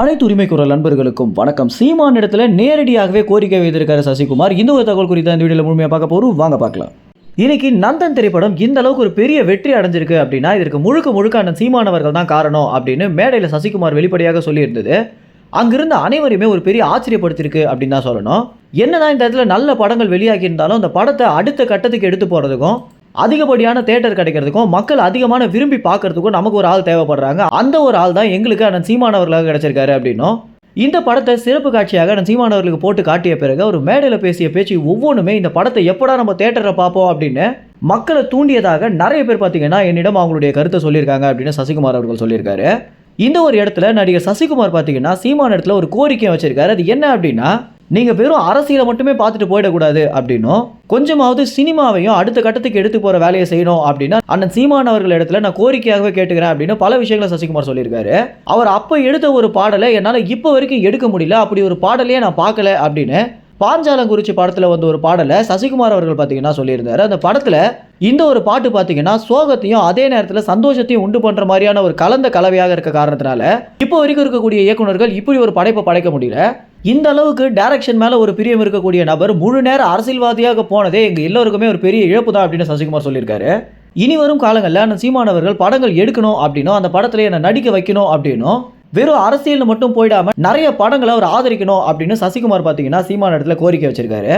அனைத்து உரிமை குரல் நண்பர்களுக்கும் வணக்கம். சீமான் இடத்துல நேரடியாகவே கோரிக்கை வைத்திருக்காரு சசிகுமார். இந்த ஒரு தகவல் குறித்த இந்த வீடியோவில் முழுமையாக பார்க்க போகிறோம் வாங்க பார்க்கலாம். இன்னைக்கு நந்தன் திரைப்படம் இந்த அளவுக்கு ஒரு பெரிய வெற்றி அடைஞ்சிருக்கு அப்படின்னா இதற்கு முழுக்க முழுக்க அண்ணன் சீமானவர்கள் தான் காரணம் அப்படின்னு மேடையில் சசிகுமார் வெளிப்படையாக சொல்லியிருந்தது. அங்கிருந்த அனைவரையுமே ஒரு பெரிய ஆச்சரியப்படுத்திருக்கு அப்படின்னு தான் சொல்லணும். என்னதான் இந்த இடத்துல நல்ல படங்கள் வெளியாகி இருந்தாலும் அந்த படத்தை அடுத்த கட்டத்துக்கு எடுத்து போகிறதுக்கும் அதிகப்படியான தேட்டர் கிடைக்கிறதுக்கும் மக்கள் அதிகமான விரும்பி பார்க்கறதுக்கும் நமக்கு ஒரு ஆள் தேவைப்படுறாங்க. அந்த ஒரு ஆள் தான் எங்களுக்கு அண்ணன் சீமானவர்களாக கிடைச்சிருக்காரு அப்படின்னும் இந்த படத்தை சிறப்பு காட்சியாக நான் சீமானவர்களுக்கு போட்டு காட்டிய பிறகு ஒரு மேடையில் பேசிய பேச்சு ஒவ்வொன்றுமே இந்த படத்தை எப்படா நம்ம தேட்டரில் பார்ப்போம் அப்படின்னு மக்களை தூண்டியதாக நிறைய பேர் பார்த்தீங்கன்னா என்னிடம் அவங்களுடைய கருத்தை சொல்லியிருக்காங்க அப்படின்னு சசிகுமார் அவர்கள் சொல்லியிருக்காரு. இந்த ஒரு இடத்துல நடிகர் சசிகுமார் பார்த்தீங்கன்னா சீமான இடத்துல ஒரு கோரிக்கை வச்சிருக்காரு. அது என்ன அப்படின்னா நீங்கள் வெறும் அரசியலை மட்டுமே பார்த்துட்டு போயிடக்கூடாது அப்படின்னும் கொஞ்சமாவது சினிமாவையும் அடுத்த கட்டத்துக்கு எடுத்து போகிற வேலையை செய்யணும் அப்படின்னா அண்ணன் சீமான் அவர்கள் இடத்துல நான் கோரிக்கையாகவே கேட்டுக்கிறேன் அப்படின்னு பல விஷயங்களை சசிகுமார் சொல்லியிருக்காரு. அவர் அப்போ எடுத்த ஒரு பாடலை என்னால் இப்போ வரைக்கும் எடுக்க முடியல அப்படி ஒரு பாடலையே நான் பார்க்கல அப்படின்னு பாஞ்சாலங்குறிச்சி படத்தில் வந்து ஒரு பாடலை சசிகுமார் அவர்கள் பார்த்தீங்கன்னா சொல்லியிருந்தார். அந்த படத்தில் இந்த ஒரு பாட்டு பார்த்தீங்கன்னா சோகத்தையும் அதே நேரத்தில் சந்தோஷத்தையும் உண்டு பண்ணுற மாதிரியான ஒரு கலந்த கலவையாக இருக்க காரணத்தினால இப்போ வரைக்கும் இருக்கக்கூடிய இயக்குனர்கள் இப்படி ஒரு படைப்பை படைக்க முடியல. இந்த அளவுக்கு டைரக்ஷன் மேலே ஒரு பிரியம் இருக்கக்கூடிய நபர் முழு நேர அரசியல்வாதியாக போனதே எங்கள் எல்லோருக்குமே ஒரு பெரிய இழப்பு தான் அப்படின்னு சசிகுமார் சொல்லியிருக்காரு. இனி வரும் காலங்களில் அந்த சீமானவர்கள் படங்கள் எடுக்கணும் அப்படின்னும் அந்த படத்தில் என்னை நடிக்க வைக்கணும் அப்படின்னும் வெறும் அரசியல் மட்டும் போயிடாம நிறைய படங்களை அவர் ஆதரிக்கணும் அப்படின்னு சசிகுமார் பார்த்தீங்கன்னா சீமான் இடத்துல கோரிக்கை வச்சிருக்காரு.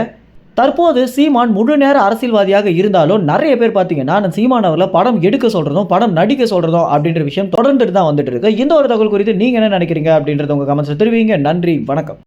தற்போது சீமான் முழு நேர அரசியல்வாதியாக இருந்தாலும் நிறைய பேர் பார்த்தீங்கன்னா அந்த சீமான் அவர்களை படம் எடுக்க சொல்கிறதும் படம் நடிக்க சொல்கிறதும் அப்படின்ற விஷயம் தொடர்ந்துட்டு தான் வந்துட்டு இருக்கு. இந்த ஒரு தகவல் குறித்து நீங்கள் என்ன நினைக்கிறீங்க அப்படின்றத உங்கள் கமெண்ட்ஸ் தெரிவிங்க. நன்றி வணக்கம்.